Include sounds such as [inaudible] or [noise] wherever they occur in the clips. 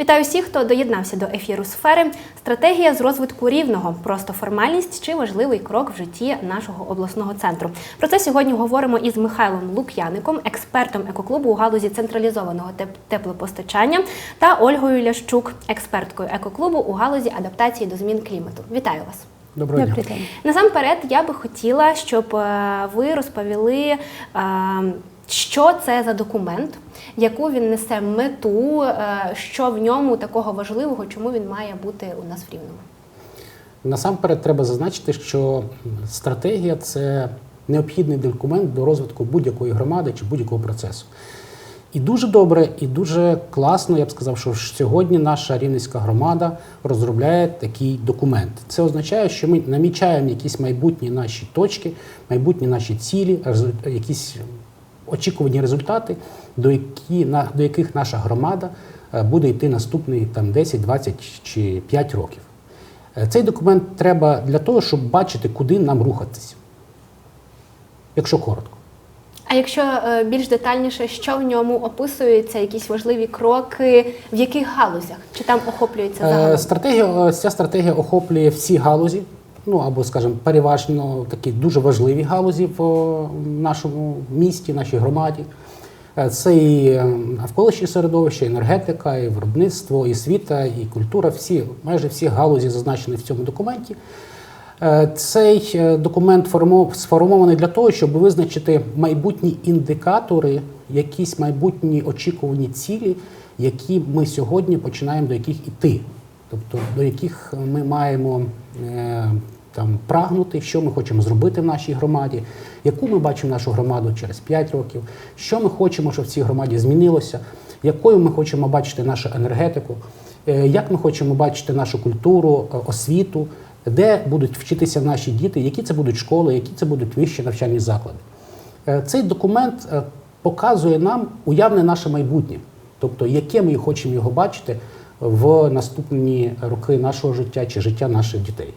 Вітаю всіх, хто доєднався до ефіру сфери. Стратегія з розвитку рівного, просто формальність чи важливий крок в житті нашого обласного центру. Про це сьогодні говоримо із Михайлом Лук'яником, експертом екоклубу у галузі централізованого теп- теплопостачання, та Ольгою Лящук, експерткою екоклубу у галузі адаптації до змін клімату. Вітаю вас! Доброго дня. Насамперед, я би хотіла, щоб е, ви розповіли, е, що це за документ, яку він несе мету, е, що в ньому такого важливого, чому він має бути у нас в рівному. Насамперед треба зазначити, що стратегія це необхідний документ до розвитку будь-якої громади чи будь-якого процесу. І дуже добре, і дуже класно, я б сказав, що сьогодні наша рівненська громада розробляє такий документ. Це означає, що ми намічаємо якісь майбутні наші точки, майбутні наші цілі, якісь очікувані результати, до, які, на- до яких наша громада е, буде йти наступні там, 10, 20 чи 5 років. Е, Цей документ треба для того, щоб бачити, куди нам рухатись. Якщо коротко. А якщо е, більш детальніше, що в ньому описуються, якісь важливі кроки, в яких галузях? Чи там охоплюється загалом? Стратегія, ця стратегія охоплює всі галузі, ну або, скажімо, переважно такі дуже важливі галузі в е, нашому місті, нашій громаді. Е, Це і е, навколишнє середовище, енергетика, і виробництво, і освіта, і культура. Всі, майже всі галузі зазначені в цьому документі. Цей документ формо- сформований для того, щоб визначити майбутні індикатори, якісь майбутні очікувані цілі, які ми сьогодні починаємо до яких іти, тобто до яких ми маємо е, там прагнути, що ми хочемо зробити в нашій громаді, яку ми бачимо нашу громаду через 5 років, що ми хочемо, щоб в цій громаді змінилося, якою ми хочемо бачити нашу енергетику, е, як ми хочемо бачити нашу культуру, е, освіту, де будуть вчитися наші діти, які це будуть школи, які це будуть вищі навчальні заклади. Цей документ показує нам уявне наше майбутнє, тобто яке ми хочемо його бачити в наступні роки нашого життя чи життя наших дітей.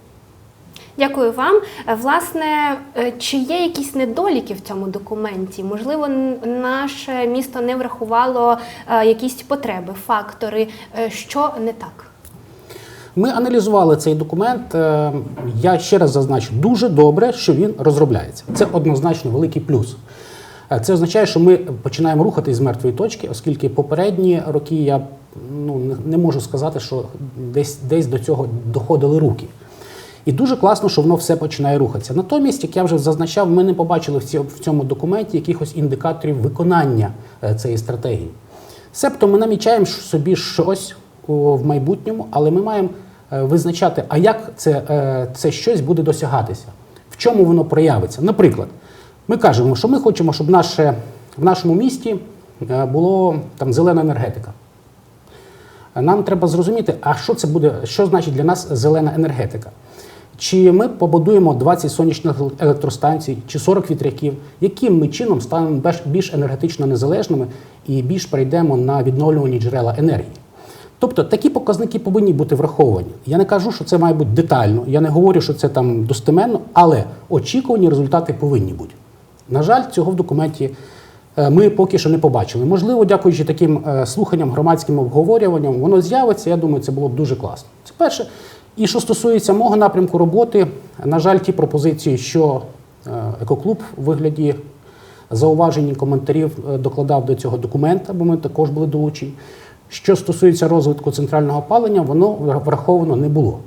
Дякую вам. Власне, е, чи є якісь недоліки в цьому документі? Можливо, наше місто не врахувало е, якісь потреби, фактори, Е, що не так? Ми аналізували цей документ. Я ще раз зазначу, дуже добре, що він розробляється. Це однозначно великий плюс. Це означає, що ми починаємо рухатись з мертвої точки, оскільки попередні роки я ну, не- можу сказати, що десь, десь до цього доходили руки. І дуже класно, що воно все починає рухатися. Натомість, як я вже зазначав, ми не побачили в цьому документі якихось індикаторів виконання е, цієї стратегії. Себто ми намічаємо собі щось в майбутньому, але ми маємо е, визначати, а як це, е, це щось буде досягатися, в чому воно проявиться. Наприклад, ми кажемо, що ми хочемо, щоб наше, в нашому місті було там зелена енергетика. Нам треба зрозуміти, а що це буде, що значить для нас зелена енергетика. Чи ми побудуємо 20 сонячних електростанцій чи 40 вітряків, яким ми чином станемо більш- енергетично незалежними і більш перейдемо на відновлювані джерела енергії. Тобто такі показники повинні бути враховані. Я не кажу, що це має бути детально, я не говорю, що це там достеменно, але очікувані результати повинні бути. На жаль, цього в документі ми поки що не побачили. Можливо, дякуючи таким е, слуханням, громадським обговорюванням, воно з'явиться. Я думаю, це було б дуже класно. Це перше. І що стосується мого напрямку роботи, на жаль, ті пропозиції, що е, екоклуб у вигляді зауважень і коментарів е, докладав до цього документа, бо ми також були долучені. Що стосується розвитку центрального опалення, воно враховано не було.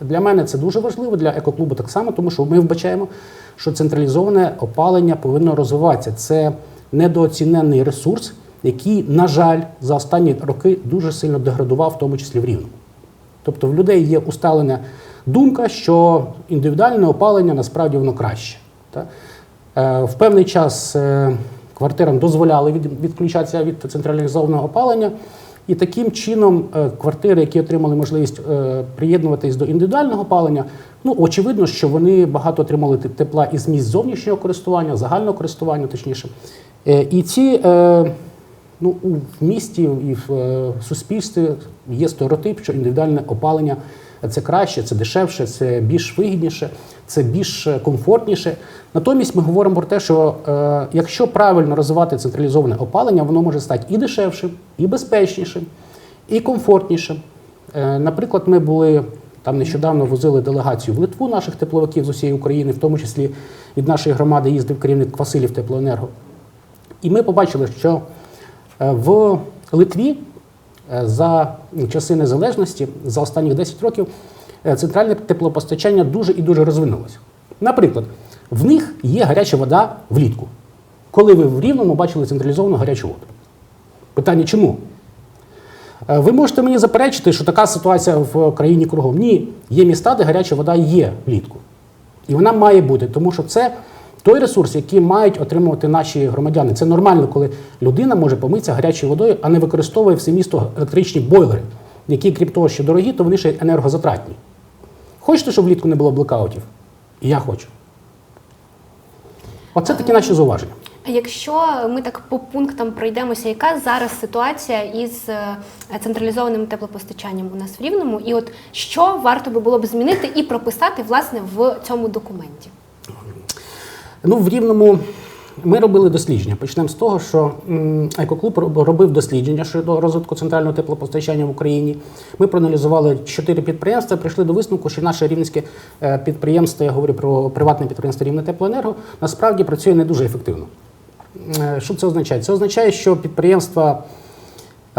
Для мене це дуже важливо, для екоклубу так само, тому що ми вбачаємо, що централізоване опалення повинно розвиватися. Це недооцінений ресурс, який, на жаль, за останні роки дуже сильно деградував, в тому числі в Рівному. Тобто в людей є усталена думка, що індивідуальне опалення насправді воно краще. Та? Е, В певний час е, квартирам дозволяли відключатися від централізованого опалення, і таким чином е, квартири, які отримали можливість приєднуватись до індивідуального опалення, ну очевидно, що вони багато отримали тепла із місць зовнішнього користування, загального користування, точніше. Е, І ці е, Ну, в місті і в е, суспільстві є стереотип, що індивідуальне опалення це краще, це дешевше, це більш вигідніше, це більш комфортніше. Натомість ми говоримо про те, що якщо правильно розвивати централізоване опалення, воно може стати і дешевшим, і безпечнішим, і комфортніше. Е, Наприклад, ми були там нещодавно возили делегацію в Литву наших тепловиків з усієї України, в тому числі від нашої громади їздив керівник Василів Теплоенерго. І ми побачили, що е, в Литві е, за часи незалежності, за останні 10 років, е, центральне теплопостачання дуже і дуже розвинулося. Наприклад, в них є гаряча вода влітку. Коли ви в Рівному бачили централізовану гарячу воду? Питання чому? Ви можете мені заперечити, що така ситуація в країні кругом. Ні, є міста, де гаряча вода є влітку. І вона має бути, тому що це той ресурс, який мають отримувати наші громадяни. Це нормально, коли людина може помитися гарячою водою, а не використовує все місто електричні бойлери, які, крім того, що дорогі, то вони ще енергозатратні. Хочете, щоб влітку не було блекаутів? І я хочу. Оце такі наші зауваження. Якщо ми так по пунктам пройдемося, яка зараз ситуація із е, централізованим теплопостачанням у нас в Рівному, і от що варто би було б змінити і прописати власне в цьому документі? Ну, в Рівному ми робили дослідження. Почнемо з того, що екоклуб робив дослідження щодо розвитку центрального теплопостачання в Україні. Ми проаналізували чотири підприємства, прийшли до висновку, що наше рівненське е, підприємство, я говорю про приватне підприємство Рівне Теплоенерго, насправді працює не дуже ефективно. Е, Що це означає? Це означає, що підприємства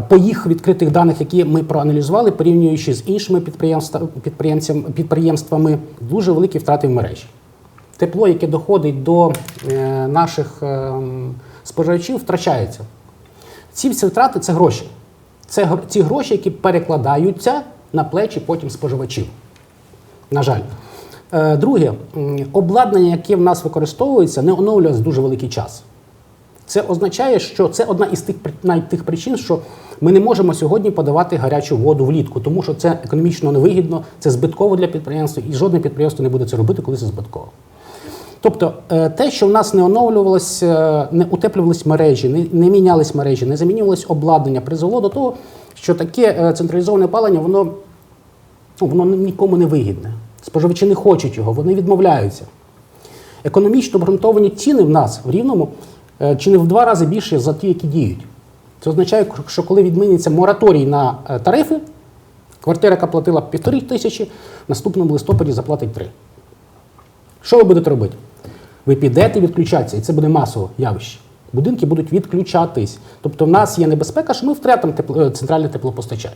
по їх відкритих даних, які ми проаналізували, порівнюючи з іншими підприємства- підприємцям- підприємствами, дуже великі втрати в мережі. Тепло, яке доходить до е, наших е, споживачів, втрачається. Ці всі втрати це гроші. Це ці гроші, які перекладаються на плечі потім споживачів. На жаль. Е, Друге, обладнання, яке в нас використовується, не оновлюється дуже великий час. Це означає, що це одна із тих тих причин, що ми не можемо сьогодні подавати гарячу воду влітку, тому що це економічно невигідно, це збитково для підприємства, і жодне підприємство не буде це робити, коли це збитково. Тобто е, те, що в нас не оновлювалось, е, не утеплювались мережі, не, не мінялись мережі, не замінювалось обладнання, призвело до того, що таке е, централізоване опалення, воно, ну, воно нікому не вигідне. Споживачі не хочуть його, вони відмовляються. Економічно обґрунтовані ціни в нас в рівному чи не в два рази більше за ті, які діють. Це означає, що коли відміниться мораторій на тарифи, квартира, яка платила півтори тисячі, в наступному листопаді заплатить три. Що ви будете робити? Ви підете відключатися, і це буде масове явище. Будинки будуть відключатись. Тобто, в нас є небезпека, що ми втратимо тепло- е, центральне теплопостачання.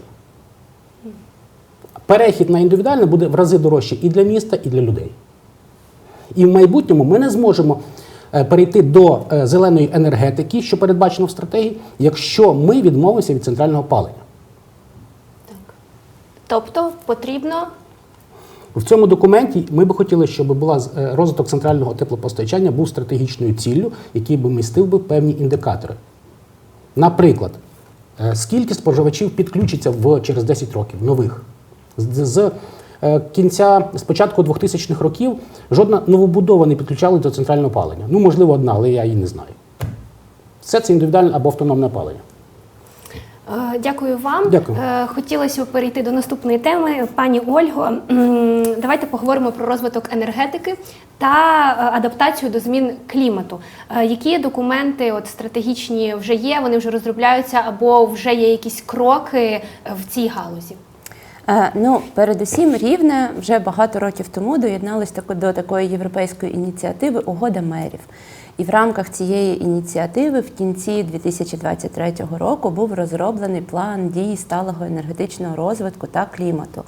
Перехід на індивідуальне буде в рази дорожче і для міста, і для людей. І в майбутньому ми не зможемо е, перейти до е, зеленої енергетики, що передбачено в стратегії, якщо ми відмовимося від центрального опалення. Так. Тобто потрібно В цьому документі ми би хотіли, щоб була е, розвиток центрального теплопостачання був стратегічною ціллю, який би містив би певні індикатори. Наприклад, е, скільки споживачів підключиться в, через 10 років нових. З, е, кінця, з початку 2000-х років жодна новобудова не підключалась до центрального опалення. Ну, можливо, одна, але я її не знаю. Все це індивідуальне або автономне опалення. Е, Дякую вам. Дякую. Е, Хотілося б перейти до наступної теми. Пані Ольго, давайте поговоримо про розвиток енергетики та е, адаптацію до змін клімату. Які документи от, стратегічні вже є, вони вже розробляються або вже є якісь кроки в цій галузі? Ну, передусім, рівне вже багато років тому доєдналось до такої європейської ініціативи Угода мерів. І в рамках цієї ініціативи в кінці 2023 року був розроблений план дій сталого енергетичного розвитку та клімату,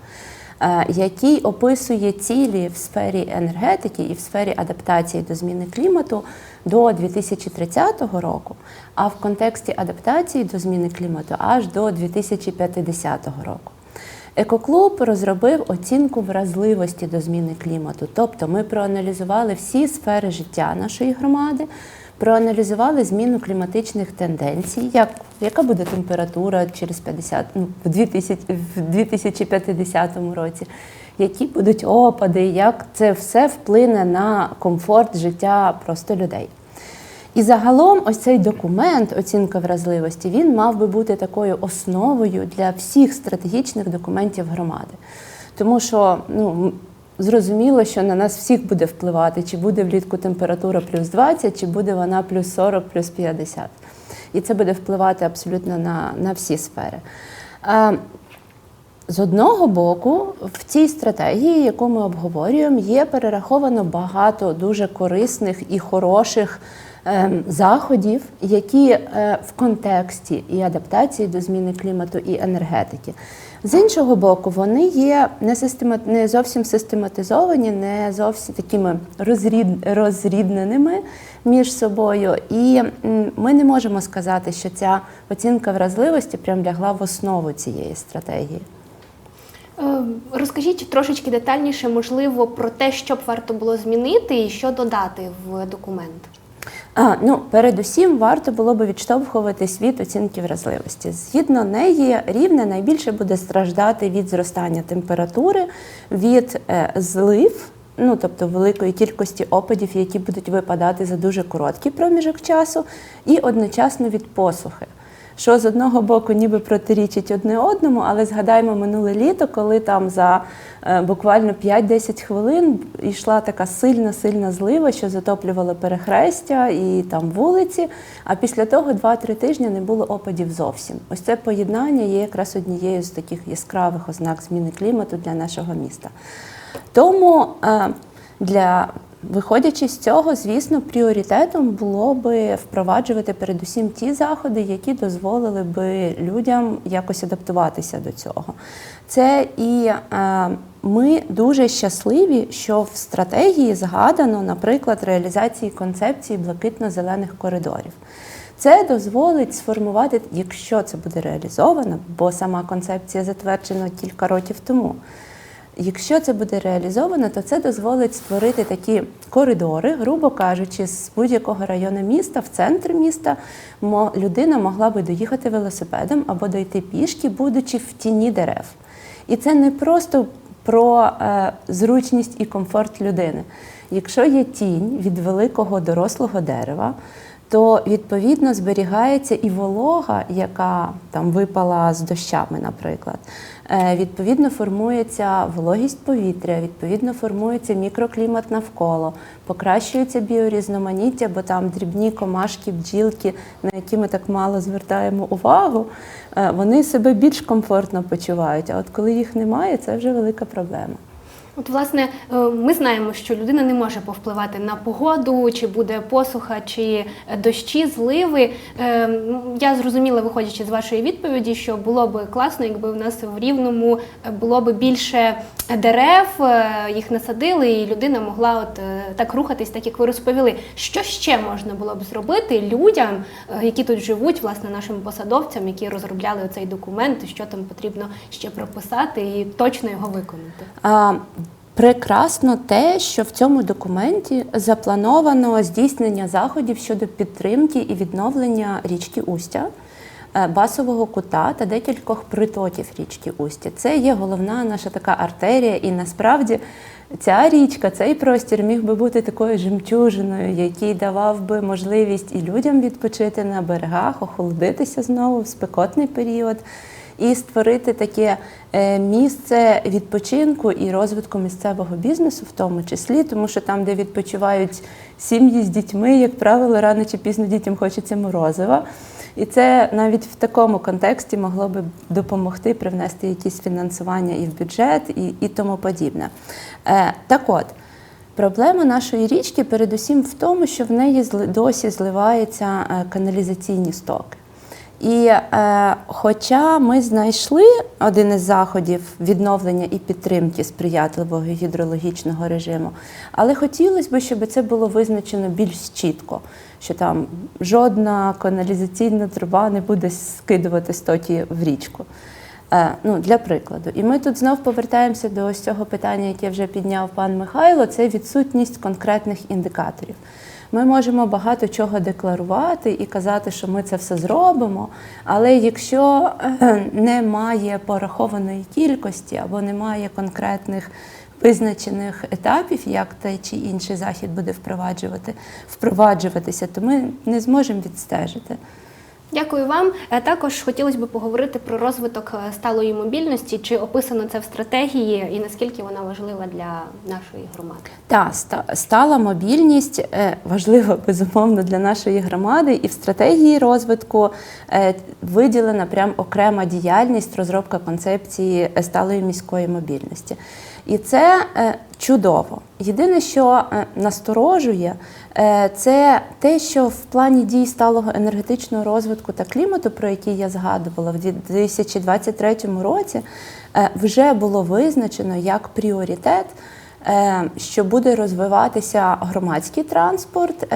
е, який описує цілі в сфері енергетики і в сфері адаптації до зміни клімату до 2030 року, а в контексті адаптації до зміни клімату аж до 2050 року. Екоклуб розробив оцінку вразливості до зміни клімату. Тобто ми проаналізували всі сфери життя нашої громади, проаналізували зміну кліматичних тенденцій, як, яка буде температура через 50, ну, в 2000 в 2050 році, які будуть опади, як це все вплине на комфорт життя просто людей. І загалом, ось цей документ, оцінка вразливості, він мав би бути такою основою для всіх стратегічних документів громади. Тому що ну, зрозуміло, що на нас всіх буде впливати, чи буде влітку температура плюс 20, чи буде вона плюс 40, плюс 50. І це буде впливати абсолютно на, на всі сфери. Е, З одного боку, в цій стратегії, яку ми обговорюємо, є перераховано багато дуже корисних і хороших заходів, які е, в контексті і адаптації до зміни клімату і енергетики. З іншого боку, вони є не, система, не зовсім систематизовані, не зовсім такими розрід, розрідненими між собою. І ми не можемо сказати, що ця оцінка вразливості прям лягла в основу цієї стратегії. Е, Розкажіть трошечки детальніше, можливо, про те, що б варто було змінити і що додати в документ. А, ну, передусім, варто було би відштовхуватись від оцінки вразливості. Згідно неї, рівне найбільше буде страждати від зростання температури, від е, злив, ну тобто великої кількості опадів, які будуть випадати за дуже короткий проміжок часу, і одночасно від посухи. Що з одного боку ніби протирічить одне одному, але згадаймо минуле літо, коли там за е, буквально 5-10 хвилин йшла така сильна сильна злива, що затоплювала перехрестя і там вулиці. А після того 2-3 тижні не було опадів зовсім. Ось це поєднання є якраз однією з таких яскравих ознак зміни клімату для нашого міста. Тому е, для виходячи з цього, звісно, пріоритетом було би впроваджувати передусім ті заходи, які дозволили би людям якось адаптуватися до цього. Це і е, ми дуже щасливі, що в стратегії згадано, наприклад, реалізації концепції блакитно-зелених коридорів. Це дозволить сформувати, якщо це буде реалізовано, бо сама концепція затверджена кілька років тому. Якщо це буде реалізовано, то це дозволить створити такі коридори, грубо кажучи, з будь-якого району міста, в центр міста людина могла би доїхати велосипедом або дойти пішки, будучи в тіні дерев. І це не просто про е, зручність і комфорт людини. Якщо є тінь від великого дорослого дерева, то відповідно зберігається і волога, яка там випала з дощами, наприклад. Е, Відповідно, формується вологість повітря, відповідно, формується мікроклімат навколо, покращується біорізноманіття, бо там дрібні комашки, бджілки, на які ми так мало звертаємо увагу, е, вони себе більш комфортно почувають. А от коли їх немає, це вже велика проблема. От, власне, е, ми знаємо, що людина не може повпливати на погоду, чи буде посуха, чи е, дощі, зливи. Е, Я зрозуміла, виходячи з вашої відповіді, що було би класно, якби у нас в рівному було би більше дерев, їх насадили, і людина могла от так рухатись, так як ви розповіли. Що ще можна було б зробити людям, які тут живуть, власне, нашим посадовцям, які розробляли цей документ, що там потрібно ще прописати і точно його виконати? Прекрасно те, що в цьому документі заплановано здійснення заходів щодо підтримки і відновлення річки Устя, е, басового кута та декількох притоків річки Устя. Це є головна наша така артерія, і насправді ця річка, цей простір міг би бути такою жемчужиною, який давав би можливість і людям відпочити на берегах, охолодитися знову в спекотний період і створити таке е, місце відпочинку і розвитку місцевого бізнесу, в тому числі, тому що там, де відпочивають сім'ї з дітьми, як правило, рано чи пізно дітям хочеться морозива. І це навіть в такому контексті могло би допомогти привнести якісь фінансування і в бюджет, і, і тому подібне. Е, так от. Проблема нашої річки передусім в тому, що в неї досі зливаються е, каналізаційні стоки. І е, хоча ми знайшли один із заходів відновлення і підтримки сприятливого гідрологічного режиму, але хотілося б, щоб це було визначено більш чітко, що там жодна каналізаційна труба не буде скидувати стоки в річку. Е, ну, для прикладу. І ми тут знов повертаємося до ось цього питання, яке вже підняв пан Михайло, це відсутність конкретних індикаторів. Ми можемо багато чого декларувати і казати, що ми це все зробимо, але якщо е, немає порахованої кількості або немає конкретних визначених етапів, як той чи інший захід буде впроваджувати, впроваджуватися, то ми не зможемо відстежити. Дякую вам. Е, Також хотілося б поговорити про розвиток е, сталої мобільності. Чи описано це в стратегії, і наскільки вона важлива для нашої громади? Та ста- стала мобільність е, важлива [laughs] безумовно для нашої громади, і в стратегії розвитку виділена прям окрема діяльність розробка концепції сталої міської мобільності. І це чудово. Єдине, що насторожує, це те, що в плані дій сталого енергетичного розвитку та клімату, про які я згадувала, в 2023 році е, вже було визначено як пріоритет е, що буде розвиватися громадський транспорт,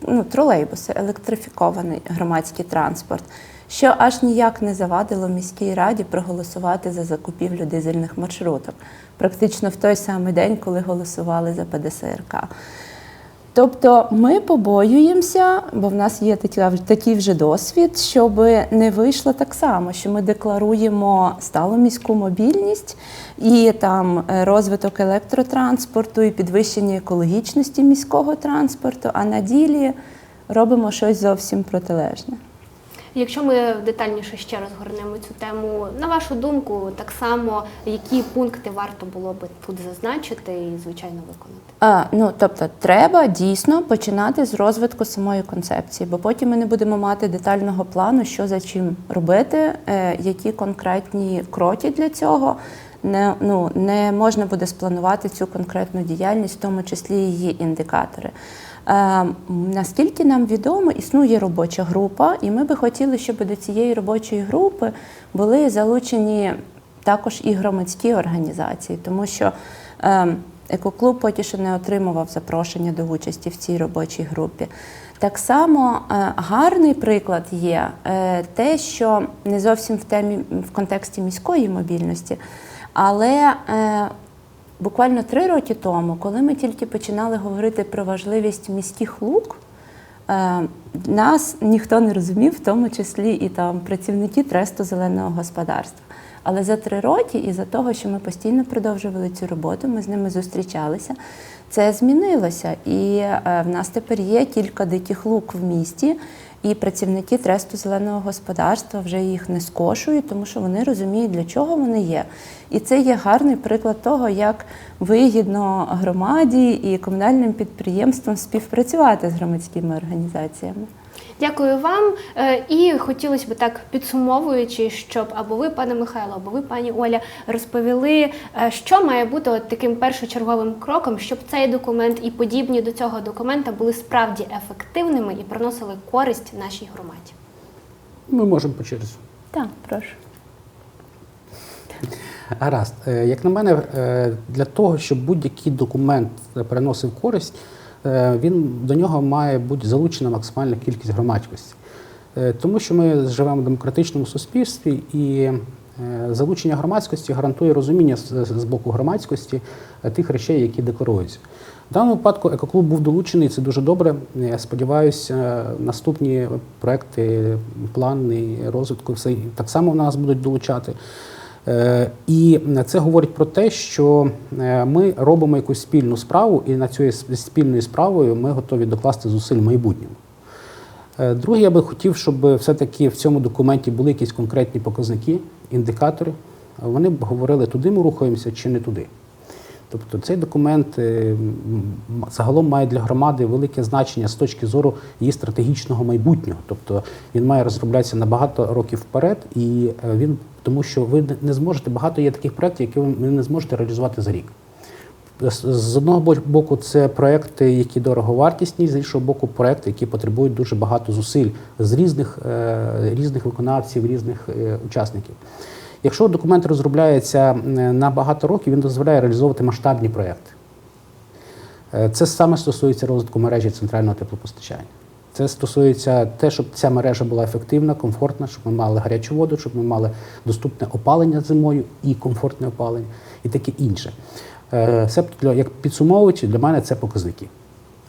ну, тролейбуси, електрифікований громадський транспорт, що аж ніяк не завадило міській раді проголосувати за закупівлю дизельних маршруток, практично в той самий день, коли голосували за ПДСРК. Тобто ми побоюємося, бо в нас є такий вже досвід, щоб не вийшло так само, що ми декларуємо сталу міську мобільність і там е, розвиток електротранспорту і підвищення екологічності міського транспорту, а на ділі робимо щось зовсім протилежне. Якщо ми детальніше ще розгорнемо цю тему, на вашу думку, так само які пункти варто було би тут зазначити і звичайно виконати? А, ну тобто, треба дійсно починати з розвитку самої концепції, бо потім ми не будемо мати детального плану, що за чим робити, е, які конкретні кроки для цього. Не, ну, не можна буде спланувати цю конкретну діяльність, в тому числі її індикатори. Е, наскільки нам відомо, існує робоча група, і ми би хотіли, щоб до цієї робочої групи були залучені також і громадські організації, тому що е, екоклуб поки що не отримував запрошення до участі в цій робочій групі. Так само е, гарний приклад є те, що не зовсім в темі в контексті міської мобільності, але буквально три роки тому, коли ми тільки починали говорити про важливість міських лук, Е, Нас ніхто не розумів, в тому числі і там працівники тресту зеленого господарства. Але за три роки, і за того, що ми постійно продовжували цю роботу, ми з ними зустрічалися. Це змінилося. І е, в нас тепер є кілька диких лук в місті, і працівники тресту зеленого господарства вже їх не скошують, тому що вони розуміють, для чого вони є. І це є гарний приклад того, як вигідно громаді і комунальним підприємствам співпрацювати з громадськими організаціями. Дякую вам. Е, І хотілося б так підсумовуючи, щоб або ви, пане Михайло, або ви, пані Оля, розповіли, е, що має бути от таким першочерговим кроком, щоб цей документ і подібні до цього документа були справді ефективними і приносили користь нашій громаді. Ми можемо по черзі. Так, прошу. Гаразд. Е, Як на мене, для того, щоб будь-який документ приносив користь, він до нього має бути залучена максимальна кількість громадськості. Е, Тому що ми живемо в демократичному суспільстві і е, залучення громадськості гарантує розуміння з боку громадськості е, тих речей, які декларуються. В даному випадку екоклуб був долучений, це дуже добре. Я сподіваюся, наступні проекти, плани розвитку все так само в нас будуть долучати. Е, І це говорить про те, що е, ми робимо якусь спільну справу, і над цією спільною справою ми готові докласти зусиль в майбутньому. Е, Друге, я би хотів, щоб все-таки в цьому документі були якісь конкретні показники, індикатори. Вони б говорили, туди ми рухаємося чи не туди. Тобто цей документ загалом має для громади велике значення з точки зору її стратегічного майбутнього. Тобто він має розроблятися на багато років вперед, і він тому, що ви не- зможете багато є таких проєктів, які ви не зможете реалізувати за рік. З одного боку, це проекти, які дороговартісні, з іншого боку, проекти, які потребують дуже багато зусиль з різних, е, різних виконавців, різних е, учасників. Якщо документ розробляється е, на багато років, він дозволяє реалізовувати масштабні проекти. Це саме стосується розвитку мережі центрального теплопостачання. Це стосується те, щоб ця мережа була ефективна, комфортна, щоб ми мали гарячу воду, щоб ми мали доступне опалення зимою і комфортне опалення, і таке інше. Е, Себто, для- як підсумовуючи, для мене це показники.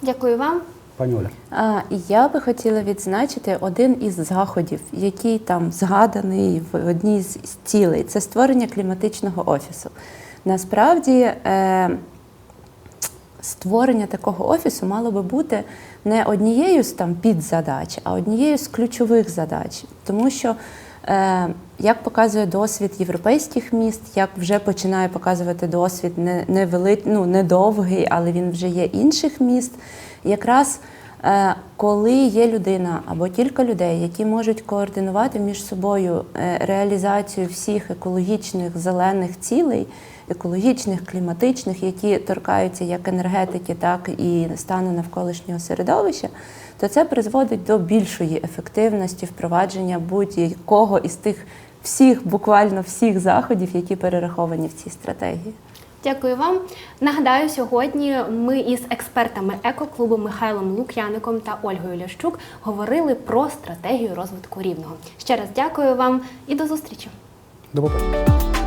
Дякую вам. Пані Оля. А, Я би хотіла відзначити один із заходів, який там згаданий в одній з з цілей це створення кліматичного офісу. Насправді, е, створення такого офісу мало би бути не однією з там підзадач, а однією з ключових задач. Тому що, е, як показує досвід європейських міст, як вже починає показувати досвід не, не, вели, ну, не довгий, але він вже є інших міст, якраз Е, Коли є людина або кілька людей, які можуть координувати між собою е, реалізацію всіх екологічних зелених цілей, екологічних, кліматичних, які торкаються як енергетики, так і стану навколишнього середовища, то це призводить до більшої ефективності впровадження будь-якого із тих всіх, буквально всіх заходів, які перераховані в цій стратегії. Дякую вам. Нагадаю, сьогодні ми із експертами екоклубу Михайлом Лук'яником та Ольгою Лящук говорили про стратегію розвитку рівного. Ще раз дякую вам і до зустрічі. До побачення.